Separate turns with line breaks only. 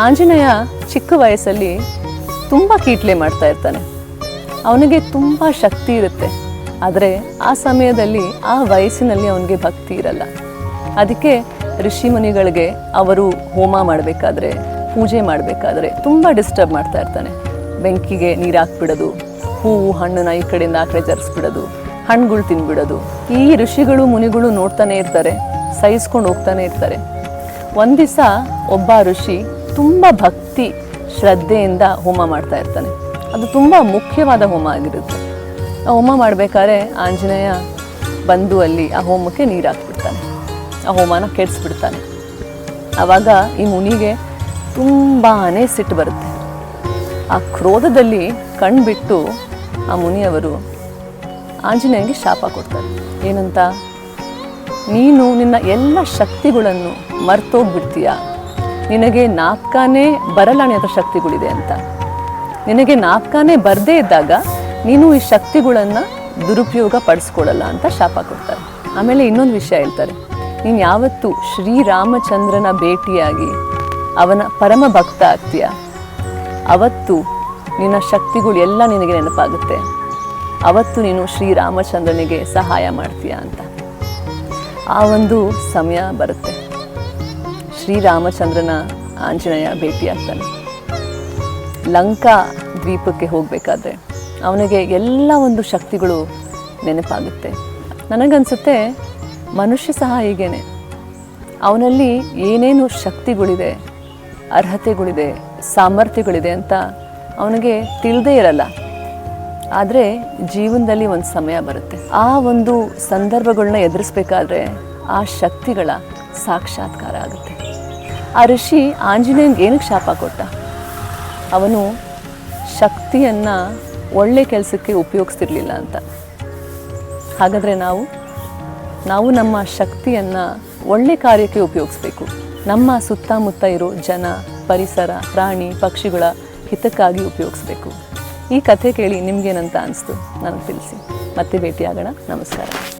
ಆಂಜನೇಯ ಚಿಕ್ಕ ವಯಸ್ಸಲ್ಲಿ ತುಂಬ ಕೀಟ್ಲೆ ಮಾಡ್ತಾ ಇರ್ತಾನೆ. ಅವನಿಗೆ ತುಂಬ ಶಕ್ತಿ ಇರುತ್ತೆ. ಆದರೆ ಆ ಸಮಯದಲ್ಲಿ, ಆ ವಯಸ್ಸಿನಲ್ಲಿ ಅವನಿಗೆ ಭಕ್ತಿ ಇರಲ್ಲ. ಅದಕ್ಕೆ ಋಷಿಮುನಿಗಳಿಗೆ ಅವರು ಹೋಮ ಮಾಡಬೇಕಾದ್ರೆ, ಪೂಜೆ ಮಾಡಬೇಕಾದ್ರೆ ತುಂಬ ಡಿಸ್ಟರ್ಬ್ ಮಾಡ್ತಾ ಇರ್ತಾನೆ. ಬೆಂಕಿಗೆ ನೀರಾಕ್ಬಿಡೋದು ಹೂವು, ಹಣ್ಣನ್ನ ಈ ಕಡೆಯಿಂದ ಆ ಕಡೆ ಜರಿಸ್ಬಿಡೋದು, ಹಣ್ಣುಗಳು ತಿನ್ಬಿಡೋದು. ಈ ಋಷಿಗಳು, ಮುನಿಗಳು ನೋಡ್ತಾನೆ ಇರ್ತಾರೆ, ಸಹಿಸ್ಕೊಂಡು ಹೋಗ್ತಾನೆ ಇರ್ತಾರೆ. ಒಂದು ದಿವಸ ಒಬ್ಬ ಋಷಿ ತುಂಬ ಭಕ್ತಿ, ಶ್ರದ್ಧೆಯಿಂದ ಹೋಮ ಮಾಡ್ತಾ ಇರ್ತಾನೆ. ಅದು ತುಂಬ ಮುಖ್ಯವಾದ ಹೋಮ ಆಗಿರುತ್ತೆ. ಆ ಹೋಮ ಮಾಡಬೇಕಾದ್ರೆ ಆಂಜನೇಯ ಬಂದು ಅಲ್ಲಿ ಆ ಹೋಮಕ್ಕೆ ನೀರು ಹಾಕ್ಬಿಡ್ತಾನೆ. ಆ ಹೋಮನ ಕೆಡಿಸ್ಬಿಡ್ತಾನೆ. ಆವಾಗ ಈ ಮುನಿಗೆ ತುಂಬಾ ಸಿಟ್ಟು ಬರುತ್ತೆ. ಆ ಕ್ರೋಧದಲ್ಲಿ ಕಣ್ಬಿಟ್ಟು ಆ ಮುನಿಯವರು ಆಂಜನೇಯನಿಗೆ ಶಾಪ ಕೊಡ್ತಾರೆ. ಏನಂತ? ನೀನು ನಿನ್ನ ಎಲ್ಲ ಶಕ್ತಿಗಳನ್ನು ಮರ್ತೋಗ್ಬಿಡ್ತೀಯ? ನಿನಗೆ ನಾಪ್ಕಾನೇ ಬರಲಾಣೆ ಹತ್ರ ಶಕ್ತಿಗಳಿದೆ ಅಂತ. ನಿನಗೆ ನಾಪ್ಕಾನೇ ಬರದೇ ಇದ್ದಾಗ ನೀನು ಈ ಶಕ್ತಿಗಳನ್ನು ದುರುಪಯೋಗ ಪಡಿಸ್ಕೊಳ್ಳಲ್ಲ ಅಂತ ಶಾಪ ಕೊಡ್ತಾರೆ. ಆಮೇಲೆ ಇನ್ನೊಂದು ವಿಷಯ ಹೇಳ್ತಾರೆ. ನೀನು ಯಾವತ್ತು ಶ್ರೀರಾಮಚಂದ್ರನ ಭೇಟಿಯಾಗಿ ಅವನ ಪರಮ ಭಕ್ತ ಆಗ್ತೀಯ? ಅವತ್ತು ನಿನ್ನ ಶಕ್ತಿಗಳು ಎಲ್ಲ ನಿನಗೆ ನೆನಪಾಗುತ್ತೆ. ಅವತ್ತು ನೀನು ಶ್ರೀರಾಮಚಂದ್ರನಿಗೆ ಸಹಾಯ ಮಾಡ್ತೀಯ ಅಂತ. ಆ ಒಂದು ಸಮಯ ಬರುತ್ತೆ. ಶ್ರೀರಾಮಚಂದ್ರನ ಆಂಜನೇಯ ಭೇಟಿಯಾಗ್ತಾನೆ. ಲಂಕಾ ದ್ವೀಪಕ್ಕೆ ಹೋಗಬೇಕಾದ್ರೆ ಅವನಿಗೆ ಎಲ್ಲ ಒಂದು ಶಕ್ತಿಗಳು ನೆನಪಾಗುತ್ತೆ. ನನಗನ್ಸುತ್ತೆ ಮನುಷ್ಯ ಸಹ ಹೀಗೇನೆ. ಅವನಲ್ಲಿ ಏನೇನು ಶಕ್ತಿಗಳಿದೆ, ಅರ್ಹತೆಗಳಿದೆ, ಸಾಮರ್ಥ್ಯಗಳಿದೆ ಅಂತ ಅವನಿಗೆ ತಿಳಿದೇ ಇರಲ್ಲ. ಆದರೆ ಜೀವನದಲ್ಲಿ ಒಂದು ಸಮಯ ಬರುತ್ತೆ. ಆ ಒಂದು ಸಂದರ್ಭಗಳನ್ನ ಎದುರಿಸ್ಬೇಕಾದ್ರೆ ಆ ಶಕ್ತಿಗಳ ಸಾಕ್ಷಾತ್ಕಾರ ಆಗುತ್ತೆ. ಆ ಋಷಿ ಆಂಜನೇಯನ್ಗೆ ಏನಕ್ಕೆ ಶಾಪ ಕೊಟ್ಟ? ಅವನು ಶಕ್ತಿಯನ್ನು ಒಳ್ಳೆ ಕೆಲಸಕ್ಕೆ ಉಪಯೋಗಿಸ್ತಿರ್ಲಿಲ್ಲ ಅಂತ. ಹಾಗಾದರೆ ನಾವು ನಾವು ನಮ್ಮ ಶಕ್ತಿಯನ್ನು ಒಳ್ಳೆ ಕಾರ್ಯಕ್ಕೆ ಉಪಯೋಗಿಸ್ಬೇಕು. ನಮ್ಮ ಸುತ್ತಮುತ್ತ ಇರೋ ಜನ, ಪರಿಸರ, ಪ್ರಾಣಿ, ಪಕ್ಷಿಗಳ ಹಿತಕ್ಕಾಗಿ ಉಪಯೋಗಿಸ್ಬೇಕು. ಈ ಕಥೆ ಕೇಳಿ ನಿಮಗೇನಂತ ಅನಿಸ್ತು? ನನಗೆ ತಿಳಿಸಿ. ಮತ್ತೆ ಭೇಟಿಯಾಗೋಣ. ನಮಸ್ಕಾರ.